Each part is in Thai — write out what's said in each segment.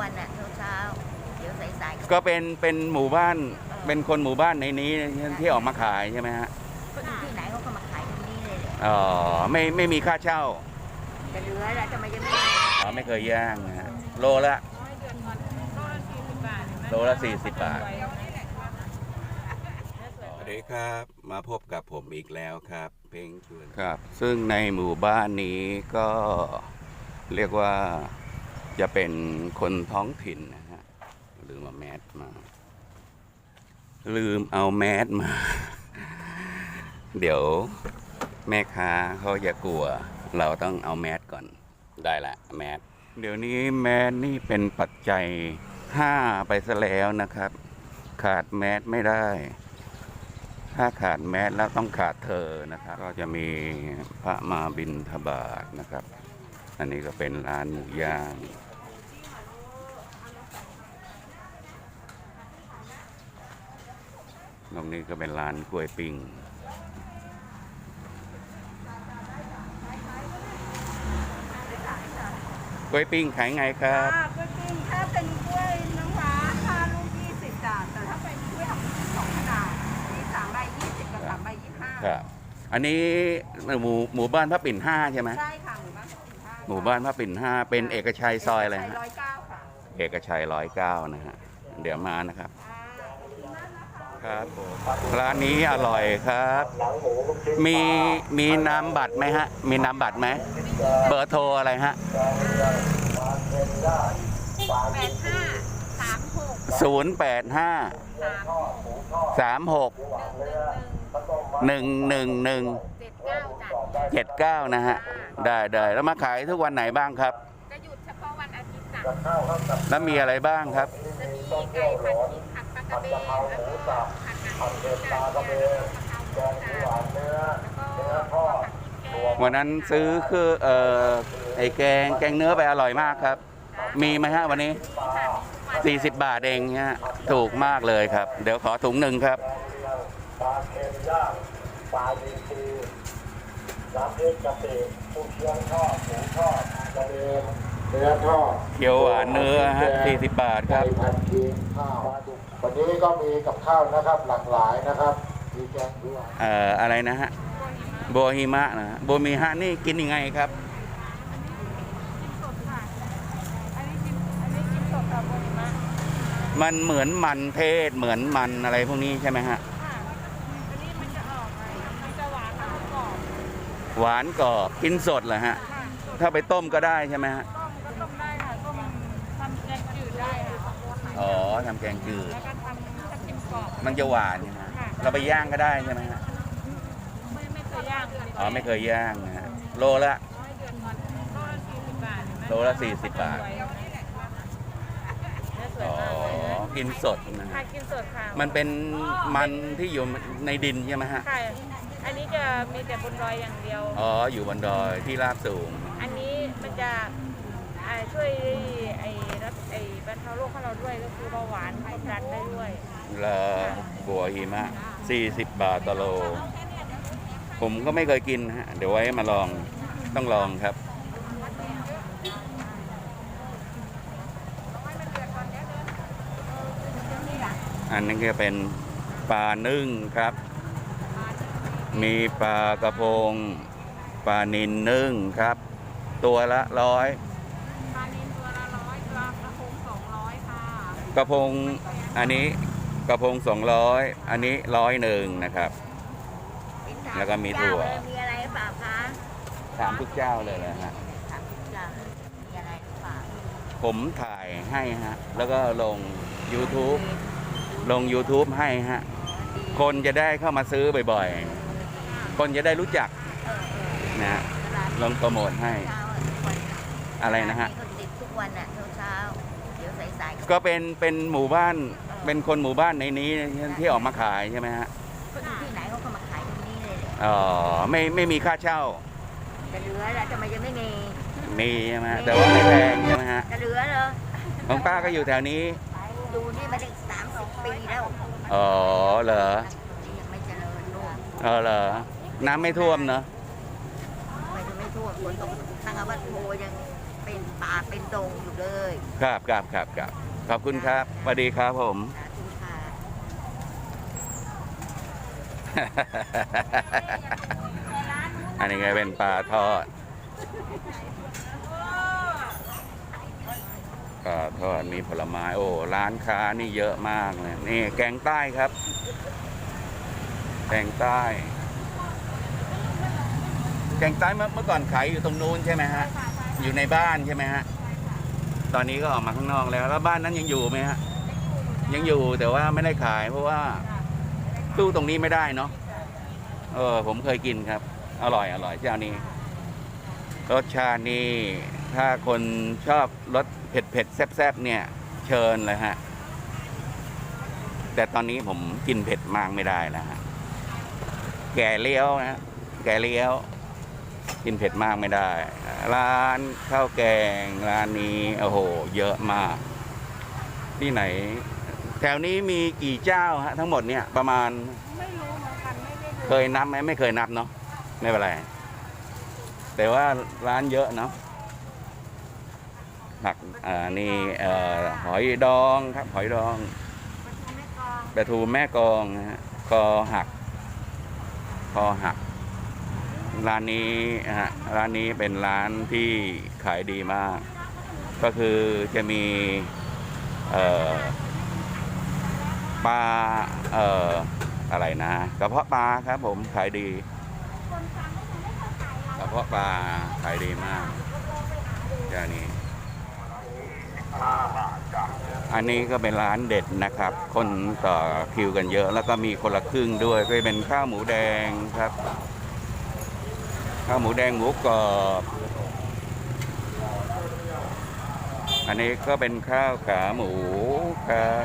วันอะเช้าเช้าๆเดี๋ยวสายๆก็เป็นเป็นหมู่บ้านเป็นคนหมู่บ้านในนี้ที่ออกมาขายใช่ไหมฮะคนอยู่ที่ไหนเขาก็มาขายที่นี่เลยแหละอ๋อไม่ไม่มีค่าเช่าจะเหลือแล้วทำไมจะไม่มีอ๋อไม่เคยย่างนะฮะโลละโลละสี่สิบบาท สวัสดีครับมาพบกับผมอีกแล้วครับ เพลงชวนครับ ซึ่งในหมู่บ้านนี้ก็เรียกว่า จะเป็นคนท้องถิ่นนะฮะลืมเอาแมสมา ลืมเอาแมสมา เดี๋ยวแม่ค้าเขาจะกลัว เราต้องเอาแมสก่อนได้ละแมสเดี๋ยวนี้แมสนี่เป็นปัจจัยห้าไปซะแล้วนะครับ ขาดแมสไม่ได้ ถ้าขาดแมสแล้วต้องขาดเธอนะครับ ก็จะมีพระมาบินทบาทนะครับ อันนี้ก็เป็นร้านหมูย่าง ตรงนี้ก็เป็นร้านกล้วยปิ้งกล้วยปิ้งขายไงครับค่ะกล้วยปิ้งถ้าเป็นกล้วยน้ำว้าห้าลูกยี่สิบบาทแต่ถ้าเป็นกล้วยทำสองขนาดมีสามใบยี่สิบกับสามใบยี่สิบห้าครับ อันนี้หมู่หมู่บ้านพระปิ่นห้าใช่ไหมใช่ค่ะ หมู่บ้านสิบห้าหมู่บ้านพระปิ่นห้าเป็นเอกชัยซอยอะไรฮะร้อยเก้าค่ะ เอกชัยร้อยเก้านะฮะ เดี๋ยวมานะครับ ครับผมร้านนี้อร่อยครับ มีมีนามบัตรไหมฮะ มีนามบัตรไหม เบอร์โทรอะไรฮะแปดห้าสามหกศูนย์แปดห้าสามหกสามหกหนึ่งหนึ่งหนึ่งเจ็ดเก้าจัดเจ็ดเก้านะฮะ ได้ได้แล้วมาขายทุกวันไหนบ้างครับ จะหยุดเฉพาะวันอาทิตย์จ้ะแล้วมีอะไรบ้างครับ จะมีไก่ผัดพริก ผัดปลากระเบนแล้วก็ผัดหนังหมูจ้ะเนี่ยแล้วก็กะเพราหมูจ้ะแล้วก็ผัดพริกแกงวันนั้นซื้อคือเอ่อไอ้แกงแกงเนื้อไปอร่อยมากครับ มีไหมฮะวันนี้ 40 บาทเองฮะถูกมากเลยครับ เดี๋ยวขอถุงหนึ่งครับปลาเค็มย่างปลาดีซีน้ำพริกกะปิกุ้งเชียงทอดหมูทอดกระเทียมเนื้อทอดเขียวหวานเนื้อฮะ40 บาทครับไก่ผัดพริกข้าว วันนี้ก็มีกับข้าวนะครับหลากหลายนะครับ มีแกงด้วยเอ่ออะไรนะฮะโบฮิมะนะฮะโบมิฮะนี่กินยังไงครับสดค่ะอันนี้กินอันนี้กินสดกับบริมามันเหมือนมันเทศเหมือนมันอะไรพวกนี้ใช่ไหมฮะค่ะอันนี้มันจะออกอะไรมันจะหวานแล้วก็กรอบหวานกรอบกินสดเหรอฮะ ค่ะสดถ้าไปต้มก็ได้ใช่ไหมฮะ ต้มก็ต้มได้ค่ะ ต้มทำแกงจืดได้ค่ะ อ๋อทำแกงจืดแล้วก็ทำทับทิมกรอบมันจะหวานใช่ไหมฮะเราไปย่างก็ได้ใช่ไหมฮะไม่ไม่เคยย่างเลยอ๋อไม่เคยย่างนะฮะโลละร้อยเดือนก่อนโลละสี่สิบบาทเห็นไหมโลละ40บาทเนื้อสวยอ๋อมากเลยนะกินสดนะค่ะฮะกินสดค่ะมันเป็นมันที่อยู่ในดินใช่ไหมฮะค่ะอันนี้จะมีแต่บนดอยอย่างเดียว อ๋ออยู่บนดอยที่ราบสูง อันนี้มันจะอ่าช่วยไอ้รับไอ้ บรรเทาโรคของเราด้วยก็คือเบาหวานความดันได้ด้วยละบัวหิมะ 40 บาทต่อโล ผมก็ไม่เคยกินฮะ เดี๋ยวไว้มาลอง ต้องลองครับ อันนี้ก็เป็นปลานึ่งครับ มีปลากระพง ปลานินนึ่งครับ ตัวละร้อย ปลานินตัวละร้อยปลากระพงสองร้อยค่ะ กระพงอันนี้กระพงสองร้อยอันนี้ร้อยหนึ่งนะครับ แล้วก็มีถั่วเจ้าเลยมีอะไรหรือเปล่าคะถามทุกเจ้าเลยนะฮะถามเจ้ามีอะไรหรือเปล่าผมถ่ายให้ฮะ แล้วก็ลง YouTube ลง YouTube ให้ฮะ คนจะได้เข้ามาซื้อบ่อยๆ คนจะได้รู้จักเออเออนะฮะตลาดลงโปรโมทให้เช้าอะทุกวันอะไรนะฮะตลาดก็ติดทุกวันอะ ก็เป็นเป็นหมู่บ้านเป็นคนหมู่บ้านในนี้ที่ออกมาขายใช่ไหมฮะคนอยู่ที่ไหนเขาก็มาขายที่นี่เลยแหละอ๋อไม่ไม่มีค่าเช่าจะเหลือแล้วทำไมจะไม่มีมีใช่ไหมฮะแต่ว่าไม่แพงใช่ไหมฮะจะเหลือเหรอของป้าก็อยู่แถวนี้ดูนี่มาได้สามสิบปีแล้วอ๋อเหรอยังไม่เจริญรุ่งเออเหรอน้ำไม่ท่วมเนอะไม่จะไม่ทั่วฝนตกทางอวัดโพยังเป็นปลาเป็นดงอยู่เลย ครับครับครับครับ ขอบคุณครับสวัสดีครับผม สาธุค่ะ อันนี้ก็เป็นปลาทอดปลาทอดมีผลไม้โอ้ร้านค้านี่เยอะมากเลยนี่แกงใต้ครับ แกงใต้ แกงใต้เมื่อเมื่อก่อนขายอยู่ตรงนู้นใช่ไหมฮะ อยู่ในบ้านใช่ไหมฮะ ตอนนี้ก็ออกมาข้างนอกแล้ว แล้วบ้านนั้นยังอยู่ไหมฮะยังอยู่แต่ว่าไม่ได้ขาย เพราะว่าตู้ตรงนี้ไม่ได้เนาะเออผมเคยกินครับ อร่อยอร่อยเจ้านี้ รสชาตินี่ถ้าคนชอบรสเผ็ดเผ็ดๆแซ่บๆเนี่ย เชิญเลยฮะ แต่ตอนนี้ผมกินเผ็ดมากไม่ได้แล้วฮะแก่เลี้ยวนะฮะแก่เลี้ยว กินเผ็ดมากไม่ได้ ร้านข้าวแกงร้านนี้โอ้โห เยอะมาก ที่ไหน แถวนี้มีกี่เจ้าฮะทั้งหมดเนี่ยประมาณไม่รู้เหมือนกันไม่ได้ดูเคยนับไหมไม่เคยนับเนาะไม่เป็นไร แต่ว่าร้านเยอะเนาะผักอ่านี่เอ่อหอยดองครับหอยดองปลาทูแม่กองนะฮะคอหัก คอหัก ร้านนี้ฮะร้านนี้เป็นร้านที่ขายดีมาก ก็คือจะมีปลาเอ่ออะไรนะกระเพาะปลาครับผมขายดีกระเพาะปลาขายดีมากจานนี้อันนี้ก็เป็นร้านเด็ดนะครับ คนต่อคิวกันเยอะ แล้วก็มีคนละครึ่งด้วยก็เป็นข้าวหมูแดงครับ ข้าวหมูแดงหมูกรอบอันนี้ก็เป็นข้าวขาหมูครับ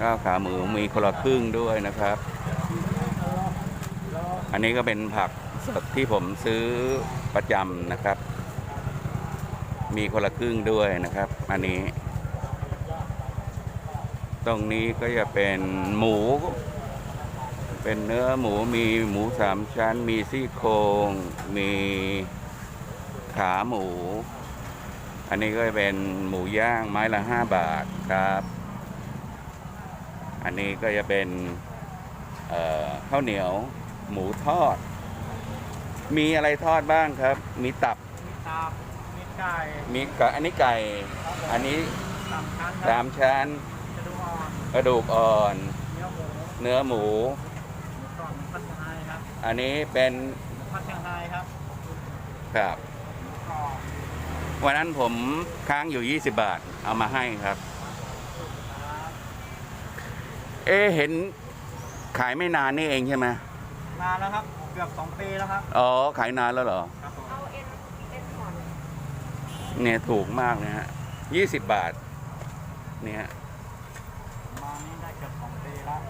ข้าวขาหมูมีคนละครึ่งด้วยนะครับ อันนี้ก็เป็นผักสดที่ผมซื้อประจำนะครับ มีคนละครึ่งด้วยนะครับ อันนี้ ตรงนี้ก็จะเป็นหมู เป็นเนื้อหมูมีหมูสามชั้น มีซี่โครงมีขาหมู อันนี้ก็จะเป็นหมูย่างไม้ละห้าบาทครับ อันนี้ก็จะเป็นเอ่อข้าวเหนียวหมูทอด มีอะไรทอดบ้างครับ มีตับ มีตับ มีไก่ มีกะอันนี้ไก่ อันนี้สามชั้นสามชั้นจะดูอ่อนกระดูกอ่อน เนื้อหมู เนื้อหมูหมูกรอบผัดไทยครับ อันนี้เป็นผัดไทยครับ ครับกรอบวันนั้นผมค้างอยู่ 20 บาท เอามาให้ครับ เอ๊ะเห็นขายไม่นานนี่เองใช่ไหมนานแล้วครับ เกือบสองปีแล้วครับ อ๋อ ขายนานแล้วเหรอ ครับผมเนี่ยถูกมากนะฮะยี่สิบบาท เนี่ยมานี่ได้เกือบสองปีแล้ว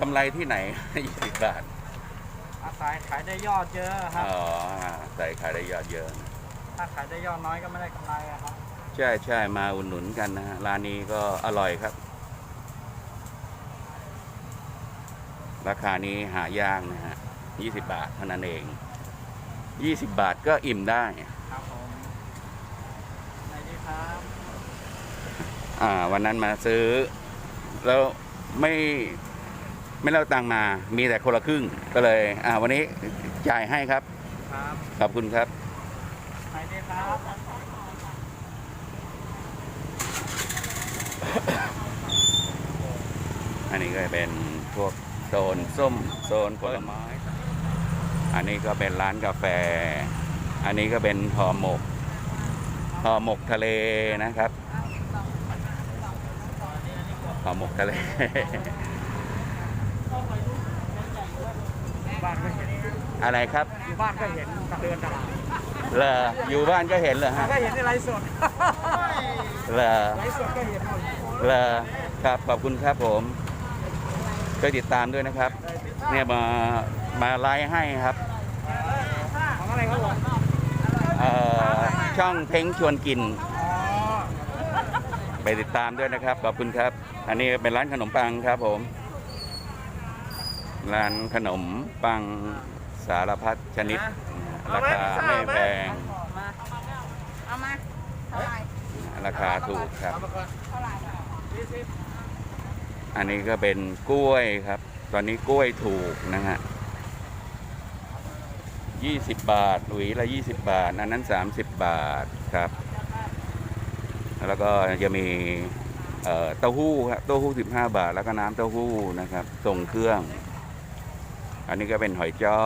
กำไรที่ไหน ยี่สิบบาท อาศัยขายได้ยอดเยอะครับ อ๋อใส่ขายได้ยอดเยอะนะถ้าขายได้ยอดน้อยก็ไม่ได้กำไรอะครับ ใช่ใช่มาอุดหนุนกันนะฮะร้านนี้ก็อร่อยครับ ราคานี้หายากนะฮะยี่สิบบาทเท่านั้นเองยี่สิบบาทก็อิ่มได้ ครับผมไหนดีครับ อ่า วันนั้นมาซื้อ แล้วไม่ ไม่เล่าตังค์มา มีแต่คนละครึ่งก็เลย อ่าวันนี้จ่ายให้ครับ ครับขอบคุณครับไหนดีครับอันนี้ก็เป็นพวกโซนส้มโซนผลไม้ อันนี้ก็เป็นร้านกาแฟ อันนี้ก็เป็นห่อหมกห่อหมกทะเลนะครับห่อหมกทะเล บ้านก็เห็นอะไรครับอยู่บ้านก็เห็นเดินตลาดเลออยู่บ้านก็เห็นเหรอฮะก็เห็นในไลฟ์สดเลอไลฟ์สดก็เห็นหมดเลอครับขอบคุณครับผมช่วยติดตามด้วยนะครับ เนี่ยมามาไลฟ์ให้ครับของอะไรครับผมเอ่อช่องเพ้งชวนกินอ๋อไปติดตามด้วยนะครับขอบคุณครับ อันนี้เป็นร้านขนมปังครับผม ร้านขนมปังสารพัดชนิด ราคาไม่แพงมาเอาราคาถูกครับอันนี้ก็เป็นกล้วยครับ ตอนนี้กล้วยถูกนะฮะ20 บาทหลุยละ20 บาท อันนั้น 30 บาทครับ แล้วก็จะมีเอ่อเต้าหู้ครับเต้าหู้ 15 บาท แล้วก็น้ำเต้าหู้นะครับส่งเครื่อง อันนี้ก็เป็นหอยจ้อ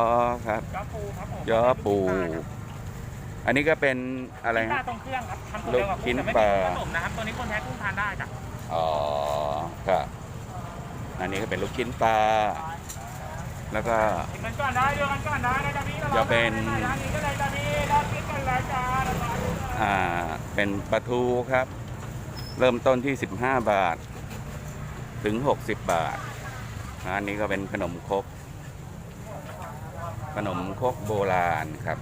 ครับจ้อปูครับผมจ้อปู อันนี้ก็เป็นอะไรปลาฮะตรงเครื่องครับทำสูตรเดียวกับลูกชิ้กุ้งนแต่ไม่ปมีลากุ้งผสมนะครับตัวนี้คนแท้กุ้งทานได้จ้ะอ๋อครับอันนี้ก็เป็นลูกชิ้นปลา แล้วก็ กินกันก่อนได้เดียวกันก่อนได้นะจ๊ะพี่จะเป็น ร้านนี้ก็เลยจ้ะพี่รอบคิดกันเลยจ้าแล้วก็อ่าเป็นปลาทูครับ เริ่มต้นที่ 15 บาท ถึง 60 บาทอันนี้ก็เป็นขนมครก ขนมคกโบราณครับ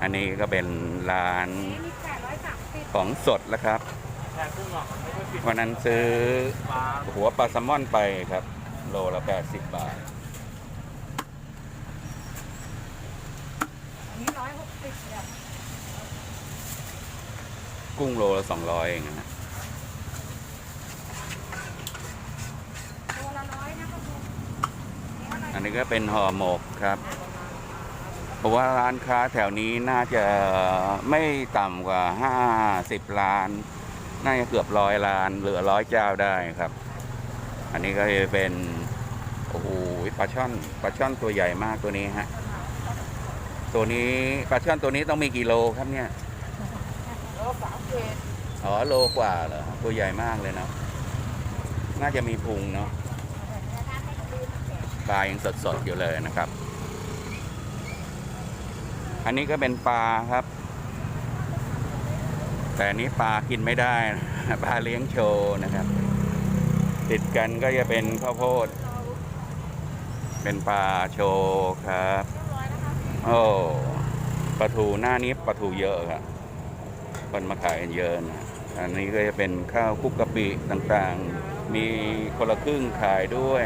อันนี้ก็เป็นร้านของสดแล้วครับ วันนั้นซื้อหัวปลาแซลมอนไปครับ โลละ80 บาทกุ้งโลละ200เองนะ ตัวละร้อยนะครับคุณ อันนี้ก็เป็นห่อหมกครับ เพราะว่าร้านค้าแถวนี้น่าจะไม่ต่ำกว่า50ล้าน น่าจะเกือบร้อยล้าน เหลือร้อยเจ้าได้ครับ อันนี้ก็จะเป็นโอ้โหปลาช่อนปลาช่อนตัวใหญ่มากตัวนี้ฮะตัวนี้ปลาช่อนตัวนี้ต้องมีกี่โลครับเนี่ยโลสามเกตอ๋อโลกว่าเหรอตัวใหญ่มากเลยเนาะน่าจะมีพุงเนาะ ปลายังสดๆอยู่เลยนะครับ อันนี้ก็เป็นปลาครับ แต่อันนี้ปลากินไม่ได้นะปลาเลี้ยงโชว์นะครับ ติดกันก็จะเป็นข้าวโพด เป็นปลาโชว์ครับโอ้ปลาทูหน้านี้ปลาทูเยอะครับคนมาขายกันเยอะนะอันนี้ก็จะเป็นข้าวคุกกะปิต่างๆ มีคนละครึ่งขายด้วย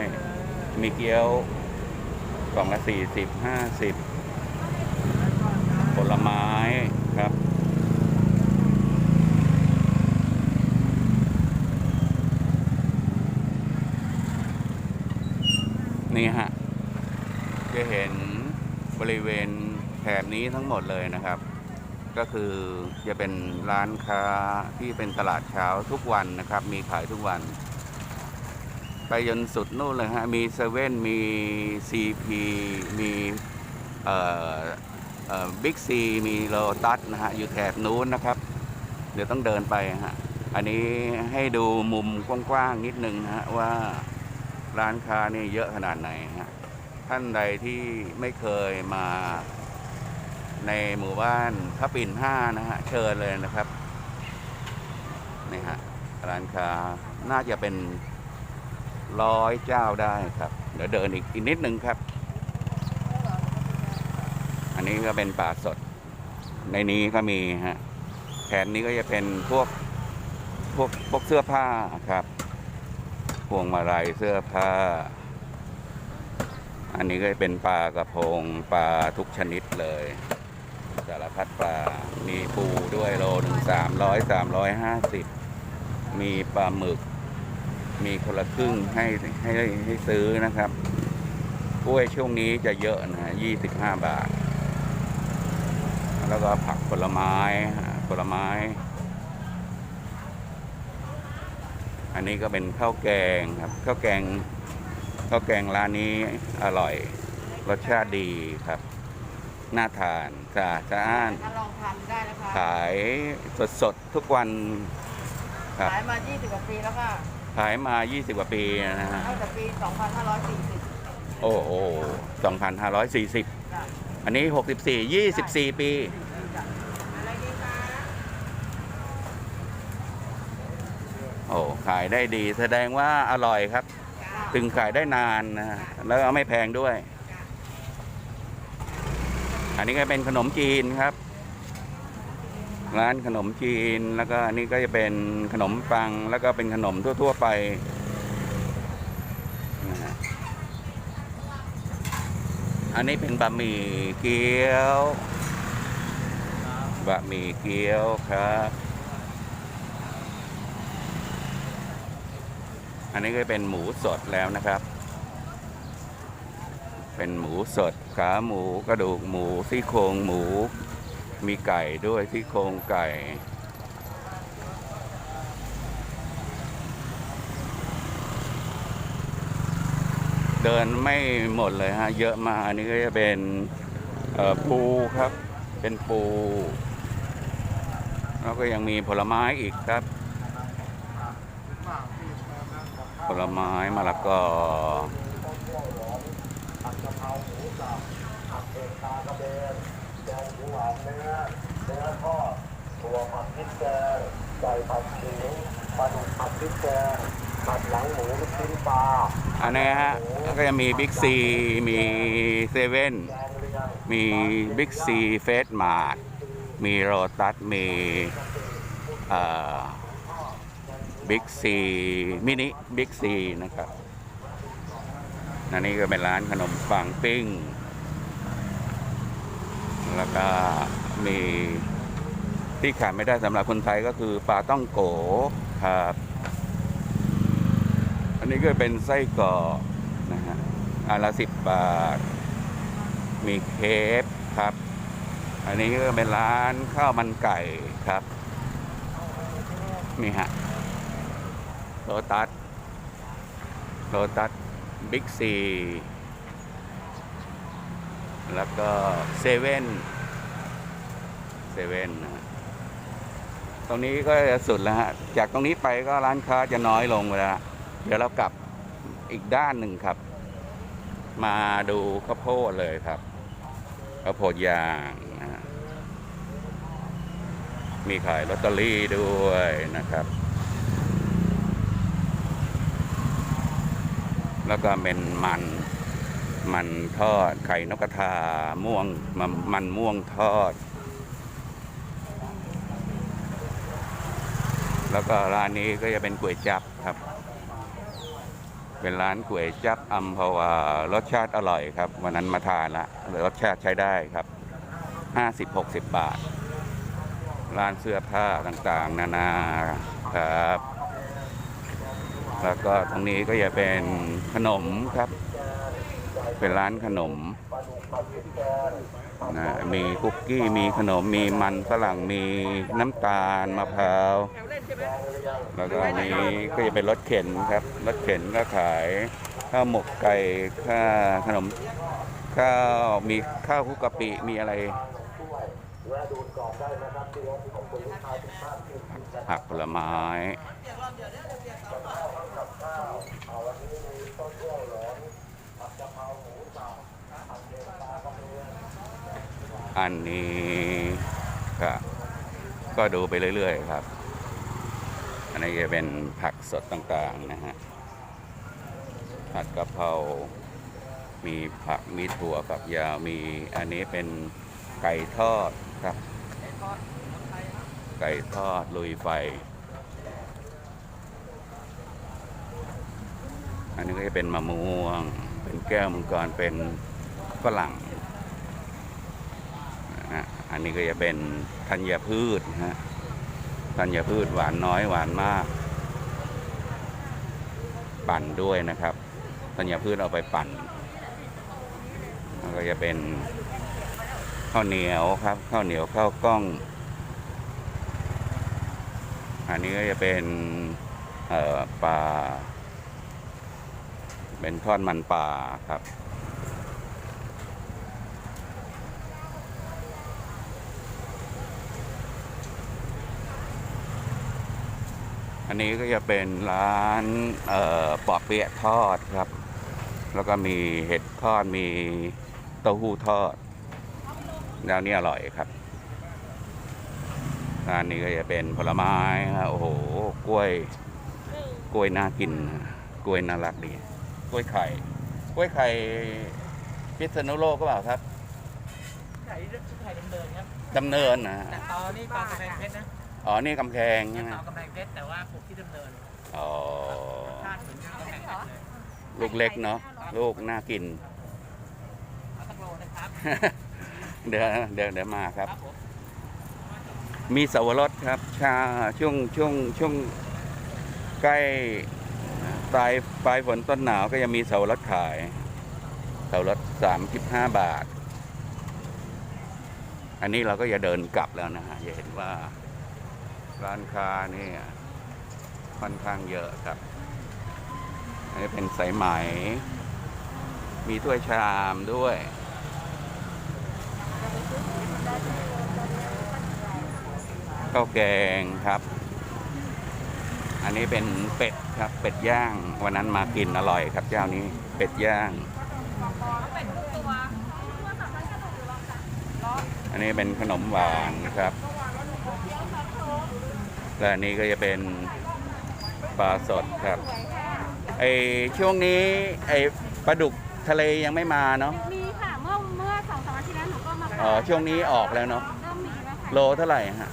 มีเกี๊ยวกล่องละสี่สิบห้าสิบผลไม้ครับนี่ฮะ จะเห็นบริเวณแถบนี้ทั้งหมดเลยนะครับ ก็คือจะเป็นร้านค้าที่เป็นตลาดเช้าทุกวันนะครับ มีขายทุกวัน ไปจนสุดนู่นเลยฮะ มีเซเว่นมีซีพีมีเอ่อบิ๊กซีมีโลตัสนะฮะ อยู่แถบนู้นนะครับ เดี๋ยวต้องเดินไปฮะ อันนี้ให้ดูมุมกว้างๆนิดนึงฮะ ว่าร้านค้านี่เยอะขนาดไหนฮะ ท่านใดที่ไม่เคยมาในหมู่บ้านพระปิ่นห้านะฮะ เชิญเลยนะครับ นี่ฮะ ร้านค้าน่าจะเป็น ร้อยเจ้าได้ครับ เดี๋ยวเดินอีกอีกนิดนึงครับ อันนี้ก็เป็นป่าสด ในนี้ก็มีฮะแถบนี้ก็จะเป็นพวกพวกพวกเสื้อผ้าครับพวงมาลัยเสื้อผ้า อันนี้ก็เป็นปลากระพงปลาทุกชนิดเลยสารพัดปลา มีปูด้วยโลหนึ่งสามร้อยสามร้อยห้าสิบ มีปลาหมึก มีคนละครึ่งให้ให้ให้ซื้อนะครับ กล้วยช่วงนี้จะเยอะนะยี่สิบห้าบาท แล้วก็ผักผลไม้ผลไม้ อันนี้ก็เป็นข้าวแกงครับ ข้าวแกงข้าวแกงร้านนี้อร่อย รสชาติดีครับ น่าทานสะอาดสะอ้านถ้าลองทำได้นะคะขายสดๆ ทุกวันครับ ขายมา 20กว่าปีแล้วค่ะ ขายมา 20 กว่าปีนะฮะตั้งแต่ปี 2540 โอ้โห2,540จ้ะอันนี้ 64 24 ปีอะไรดีคะโอ้ ขายได้ดี แสดงว่าอร่อยครับ ถึงขายได้นานนะฮะแล้วก็ไม่แพงด้วย อันนี้ก็เป็นขนมจีนครับ ร้านขนมจีนแล้วก็อันนี้ก็จะเป็นขนมปังแล้วก็เป็นขนมทั่ว ๆ ไปอันนี้เป็นบะหมี่เกี๊ยวบะหมี่เกี๊ยวครับ อันนี้ก็เป็นหมูสดแล้วนะครับ เป็นหมูสดขาหมูกระดูกหมูซี่โครงหมู มีไก่ด้วยซี่โครงไก่ เดินไม่หมดเลยฮะ เยอะมากอันนี้ก็จะเป็นปูครับ เป็นปู แล้วก็ยังมีผลไม้อีกครับ ผลไม้มะละกอ ผัดกะเพราหมูสับผัดเผ็ดปลากระเบนแกงเขียวหวานเนื้อเนื้อทอดถั่วผัดพริกแกงไก่ผัดขิงปลาดุกผัดพริกแกงผัดหลังหมูลูกชิ้นปลาอันนี้ฮะแล้วก็จะมีบิ๊กซีมีเซเว่นมีบิ๊กซีเฟสมาร์ทมีโรตัสมีบิ๊กซีมินิบิ๊กซีนะครับอันนี้ก็เป็นร้านขนมปังปิ้ง แล้วก็มีที่ขาดไม่ได้สำหรับคนไทยก็คือปลาต้องโกครับ อันนี้ก็เป็นไส้กรอกนะฮะอันละสิบบาท มีเคฟครับ อันนี้ก็เป็นร้านข้าวมันไก่ครับ นี่ฮะโลตัสโลตัสบิ๊กซี แล้วก็เซเว่นเซเว่นนะตรงนี้ก็จะสุดแล้วฮะ จากตรงนี้ไปก็ร้านค้าจะน้อยลงไปแล้ว เดี๋ยวเรากลับอีกด้านหนึ่งครับ มาดูข้าวโพดเลยครับข้าวโพดยางนะมีขายลอตเตอรี่ด้วยนะครับ แล้วก็เป็นมัน มันทอดไข่นกกระทาม่วงมันมันม่วงทอด แล้วก็ร้านนี้ก็จะเป็นก๋วยจับครับ เป็นร้านก๋วยจับอัมพวารสชาติอร่อยครับ วันนั้นมาทานละรสชาติใช้ได้ครับ 50-60 บาท ร้านเสื้อผ้าต่างๆ นานาครับ แล้วก็ตรงนี้ก็จะเป็นขนมครับ เป็นร้านขนมนะมีคุกกี้มีขนมมีมันฝรั่งมีน้ำตาลมะพร้าวแล้วก็อันนี้ก็จะเป็นรถเข็นครับรถเข็นก็ขายข้าวหมกไก่ข้าขนมข้าวมีข้าวคุกกะปิมีอะไรแวะดูก่อ อันนี้ก็ก็ดูไปเรื่อย ๆ ครับ อันนี้จะเป็นผักสดต่างๆนะฮะ ผัดกะเพรา มีผัก มีถั่วฝักยาว มีอันนี้เป็นไก่ทอดครับ ไก่ทอดลุยไฟ อันนี้ก็จะเป็นมะม่วง เป็นแก้วมังกร เป็นฝรั่ง นะอันนี้ก็จะเป็นธัญพืชนะฮะธัญพืชหวานน้อยหวานมาก ปั่นด้วยนะครับธัญพืชเอาไปปั่นแล้วก็จะเป็นข้าวเหนียวครับข้าวเหนียวข้าวกล้อง อันนี้ก็จะเป็นปลาเป็นทอดมันปลาครับ อันนี้ก็จะเป็นร้านเอ่อปอเปี๊ยะทอดครับ แล้วก็มีเห็ดทอดมีเต้าหู้ทอดแล้วนี่อร่อยครับร้านนี้ก็จะเป็นผลไม้ครับโอ้โหกล้วย กล้วยน่ากินนะกล้วยน่ารักดีกล้วยไข่กล้วยไข่พิษณุโลกก็เปล่าครับไข่ไข่ดำเนินครับดำเนินนะฮะแต่ตอนนี้ปลากระแพงเพชรนะ อ๋อ นี่กำแพงใช่ไหมตอนกำแพงเพชรแต่ว่าปลูกที่ดำเนินอ๋อ ชาติเหมือนกำแพงเพชรเลยลูกเล็กเนาะ ลูกน่ากิน เอาสักโลนะครับเดี๋ยวเดี๋ยวเดี๋ยวมาครับครับผมมีเสาวรสครับชาช่วงช่วงช่วงใกล้ปลายปลายฝนต้นหนาวก็ยังมีเสาวรสขายเสาวรสสามสิบห้าบาท อันนี้เราก็จะเดินกลับแล้วนะฮะจะเห็นว่า ร้านค้านี่ค่อนข้างเยอะครับ อันนี้เป็นสายไหม มีถ้วยชามด้วย ข้าวแกงครับ อันนี้เป็นเป็ดครับ เป็ดย่าง วันนั้นมากินอร่อยครับเจ้านี้ เป็ดย่าง อันนี้เป็นขนมหวานครับ และอันนี้ก็จะเป็นปลาสดครับไอช่วงนี้ไอปลาดุกทะเลยังไม่มาเนาะมีค่ะเมื่อเมื่อสองสามวันที่แล้วหนูก็มาขายอ๋อช่วงนี้ออกแล้วเนาะเริ่มมีแล้วค่ะโลเท่าไหร่ฮะ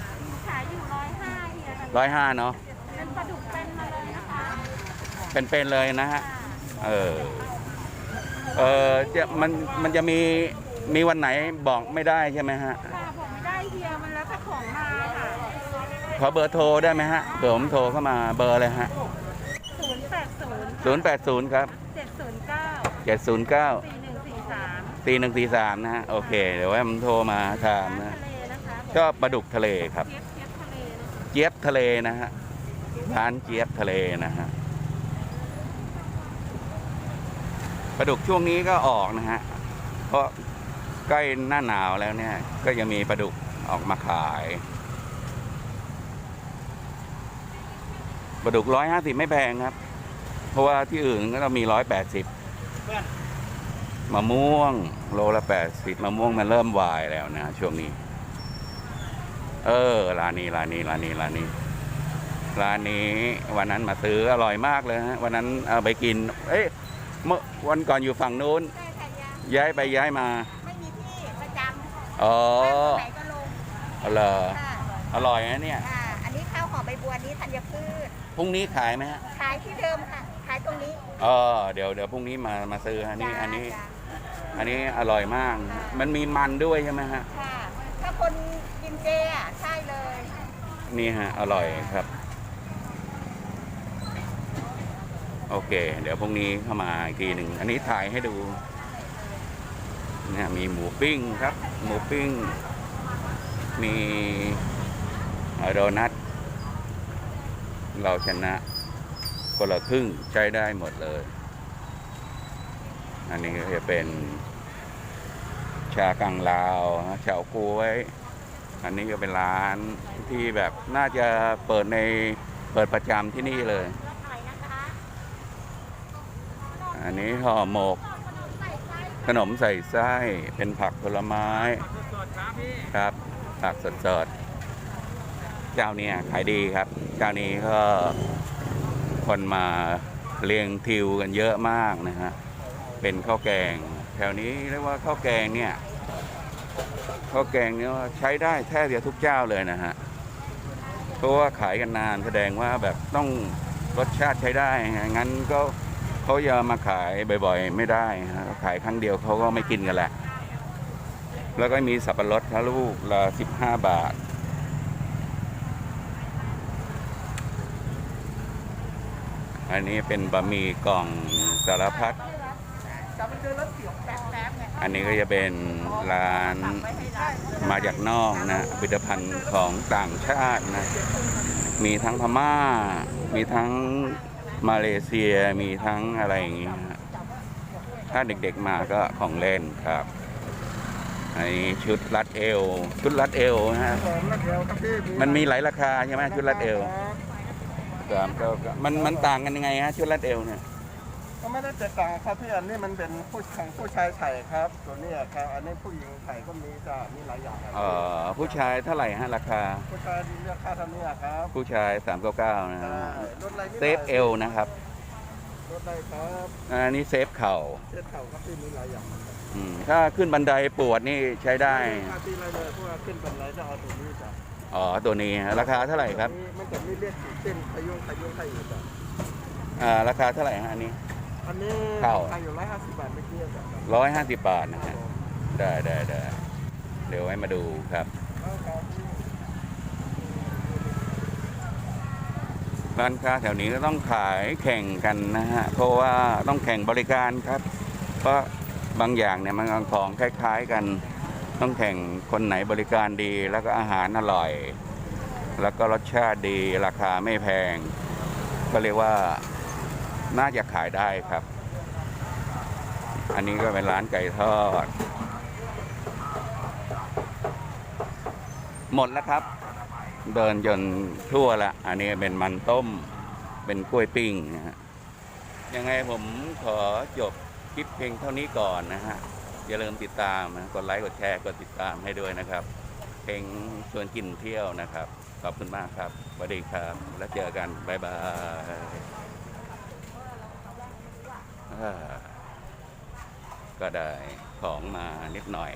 ขายอยู่ร้อยห้าเฮียค่ะร้อยห้าเนาะเป็นปลาดุกเป็นมาเลยนะคะเป็นๆเลยนะฮะเออเออจะมันมันจะมีมีวันไหนบอกไม่ได้ใช่ไหมฮะ ขอเบอร์โทรได้ไหมฮะเผื่อผมโทรเข้ามาเบอร์เลยฮะศูนย์แปดศูนย์ศูนย์แปดศูนย์ครับเจ็ดศูนย์เก้าเจ็ดศูนย์เก้าสี่หนึ่งสี่สามตีหนึ่งตีสามนะฮะโอเค เดี๋ยวว่าผมโทรมาถามนะ ทะเลนะคะก็ปลาดุกทะเลครับ เทียบเทียบทะเลนะคะเจี๊ยบทะเลนะฮะร้านเจี๊ยบทะเลนะฮะปลาดุกช่วงนี้ก็ออกนะฮะเพราะใกล้หน้าหนาวแล้วเนี่ย ก็ยังมีปลาดุกออกมาขาย ลาดุกร้อยห้าสิบไม่แพงครับ เพราะว่าที่อื่นก็ต้องมีร้อยแปดสิบมะม่วง โลละแปดสิบมะม่วงมันเริ่มวายแล้วนะช่วงนี้ เออร้านนี้ร้านนี้ร้านนี้ร้านนี้ร้านนี้วันนั้นมาซื้ออร่อยมากเลยฮะวันนั้นเอาไปกิน เอ้ยเมื่อวันก่อนอยู่ฝั่งนู้นได้ค่ะยังย้ายไปย้ายมา ไม่มีที่ประจำอ๋อไหนก็ลงเอาเหรอค่ะอร่อยนะเนี่ยค่ะอันนี้ข้าวหอมใบบัวนี้ธัญพืช พรุ่งนี้ขายไหมฮะขายที่เดิมค่ะ ขายตรงนี้ เออเดี๋ยวเดี๋ยวพรุ่งนี้มามาซื้ออันนี้จ้าอันนี้ จ้าอันนี้อร่อยมาก มันมีมันด้วยใช่ไหมฮะ ค่ะ ถ้าคนกินเจอะใช่เลย นี่ฮะ อร่อยครับ โอเค เดี๋ยวพรุ่งนี้เข้ามาอีกทีหนึ่ง อันนี้ถ่ายให้ดูเนี่ยมีหมูปิ้งครับ หมูปิ้ง มีโดนัท เราชนะคนละครึ่งใช้ได้หมดเลย อันนี้ก็จะเป็น ชากังลาวเฉาก้วยอันนี้ก็เป็นร้านที่แบบน่าจะเปิดในเปิดประจำที่นี่เลย อันนี้ห่อหมก ขนมใส่ไส้เป็นผักผลไม้ ครับพี่ครับผักสดๆ เจ้าเนี้ขายดีครับ เจ้านี้ก็คนมาเรียงทิวกันเยอะมากนะฮะ เป็นข้าวแกง แถวนี้เรียกว่าข้าวแกงเนี่ยข้าวแกงเนี่ยใช้ได้แทบจะทุกเจ้าเลยนะฮะ เพราะว่าขายกันนานแสดงว่าแบบต้องรสชาติใช้ได้ งั้นก็เขาจะมาขายบ่อยๆ ไม่ได้ฮะขายครั้งเดียวเขาก็ไม่กินกันแหละ แล้วก็มีสับปะรดครับลูกละสิบห้าบาท อันนี้เป็นบะหมี่กล่องสารพัด อันนี้ก็จะเป็นร้านมาจากนอกนะผลิตภัณฑ์ของต่างชาตินะ มีทั้งพม่า มีทั้งมาเลเซีย มีทั้งอะไรอย่างงี้ฮะถ้าเด็กๆมาก็ของเล่นครับอันนี้ชุดรัดเอว ชุดรัดเอวนะฮะผมนักเดียวครับพี่มันมีหลายราคาใช่ไหมชุดรัดเอว สามเก้าเก้ามันมันต่างกันยังไงฮะชุดรัดเอวเนี่ยก็ไม่ได้แตกต่างครับพี่อันนี้มันเป็นผู้ชายผู้ชายไถ่ครับตัวเนี้ยครับอันนี้ผู้หญิงไถ่ก็มีจ้ามีหลายอย่างครับเอ่อผู้ชายเท่าไหร่ฮะราคา ผู้ชายเลือกค่าเท่านี้ครับผู้ชาย399นะใช่ฮะรถอะไรนิดหน่อยเซฟเอวนะครับรถอะไรครับอันนี้เซฟเข่าเซฟเข่าครับพี่มีหลายอย่างครับอืมถ้าขึ้นบันไดปวดนี่ใช้ได้ค่าที่ไรเลยเพราะว่าขึ้นบันไดจะเอาตัวนี้จ้ะ อ๋อตัวนี้ราคาเท่าไหร่ครับมันจะไม่เลือดเส้นขยุงขยุ่งขยุ่งจ้ะอ่าราคาเท่าไหร่ฮะอันนี้ อันนี้ขายอยู่ร้อยห้าสิบบาทไม่เกี่ยวกัะร้อยห้าสิบบาทนะฮะได้ได้ได้เดี๋ยวให้มาดูครับร้านค้าแถวนี้ก็ต้องขายแข่งกันนะฮะ เพราะว่าต้องแข่งบริการครับ เพราะบางอย่างเนี่ยมันของคล้าย ๆกัน ต้องแข่งคนไหนบริการดีแล้วก็อาหารอร่อย แล้วก็รสชาติดีราคาไม่แพง ก็เรียกว่าน่าจะขายได้ครับ อันนี้ก็เป็นร้านไก่ทอด หมดแล้วครับ เดินจนทั่วละ อันนี้เป็นมันต้ม เป็นกล้วยปิ้งนะฮะยังไงผมขอจบคลิปเพียงเท่านี้ก่อนนะฮะ อย่าลืมติดตามนะกดไลค์กดแชร์กดติดตามให้ด้วยนะครับ เพลงชวนกินเที่ยวนะครับ ขอบคุณมากครับสวัสดีครับ แล้วเจอกัน บ๊ายบายก็ได้ของมานิดหน่อย